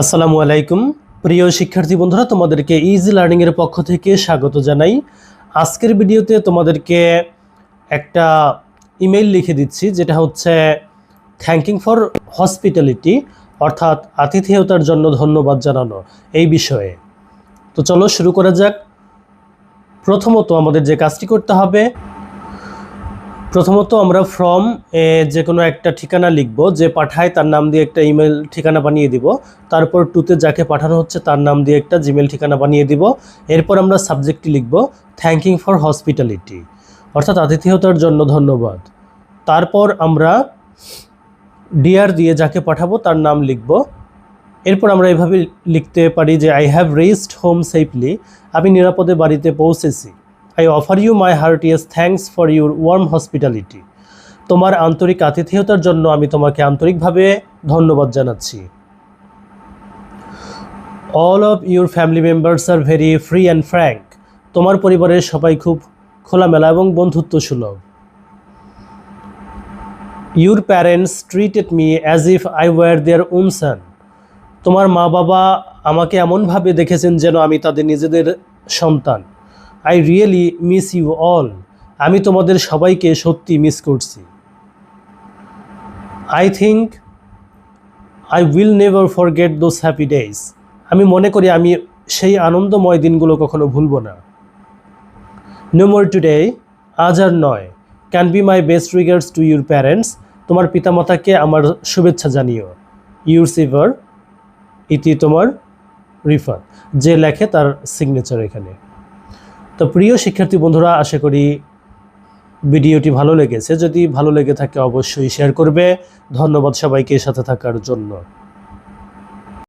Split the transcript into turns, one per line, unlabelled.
আসসালামু আলাইকুম। প্রিয় শিক্ষার্থী বন্ধুরা, তোমাদেরকে ইজি লার্নিংয়ের পক্ষ থেকে স্বাগত জানাই। আজকের ভিডিওতে তোমাদেরকে একটা ইমেল লিখে দিচ্ছি, যেটা হচ্ছে থ্যাঙ্কিং ফর হসপিটালিটি অর্থাৎ আতিথেয়তার জন্য ধন্যবাদ জানানো, এই বিষয়ে। তো চলো শুরু করা যাক। প্রথমত আমাদের যে কাজটি করতে হবে প্রথমত আমরা ফ্রম যে কোনো একটা ঠিকানা লিখব, যে পাঠায় তার নাম দিয়ে একটা ইমেল ঠিকানা বানিয়ে দিব। তারপর টুতে যাকে পাঠানো হচ্ছে তার নাম দিয়ে একটা জিমেল ঠিকানা বানিয়ে দিব। এরপর আমরা সাবজেক্টটি লিখব থ্যাঙ্কিং ফর হসপিটালিটি অর্থাৎ আতিথেয়তার জন্য ধন্যবাদ। তারপর আমরা ডিআর দিয়ে যাকে পাঠাবো তার নাম লিখব। এরপর আমরা এভাবে লিখতে পারি যে I have reached home safely আমি নিরাপদে বাড়িতে পৌঁছেছি। I offer you my heartiest thanks for your warm hospitality তোমার আন্তরিক আতিথেয়তার জন্য আমি তোমাকে আন্তরিকভাবে ধন্যবাদ জানাচ্ছি। All of your family members are very free and frank তোমার পরিবারের সবাই খুব খোলামেলা এবং বন্ধুত্ব সুলভ your parents treated me as if I were their own son তোমার মা বাবা আমাকে এমনভাবে দেখেছেন যেন আমি তাদের নিজেদের সন্তান। I really miss you all আমি তোমাদের সবাইকে সত্যি মিস করছি। I think I will never forget those happy days আমি মনে করি আমি সেই আনন্দময় দিনগুলো কখনো ভুলব না। নো মোর টুডে আজ আর নয়। Can be my best regards to your parents তোমার পিতামাতাকে আমার শুভেচ্ছা জানিও। ইউর সিভার ইতি তোমার রিফার যে লেখে তার সিগনেচার এখানে। তো প্রিয় শিক্ষার্থী বন্ধুরা, আশা করি ভিডিওটি ভালো লেগেছে। যদি ভালো লেগে থাকে, অবশ্যই শেয়ার করবে। ধন্যবাদ সবাইকে সাথে থাকার জন্য।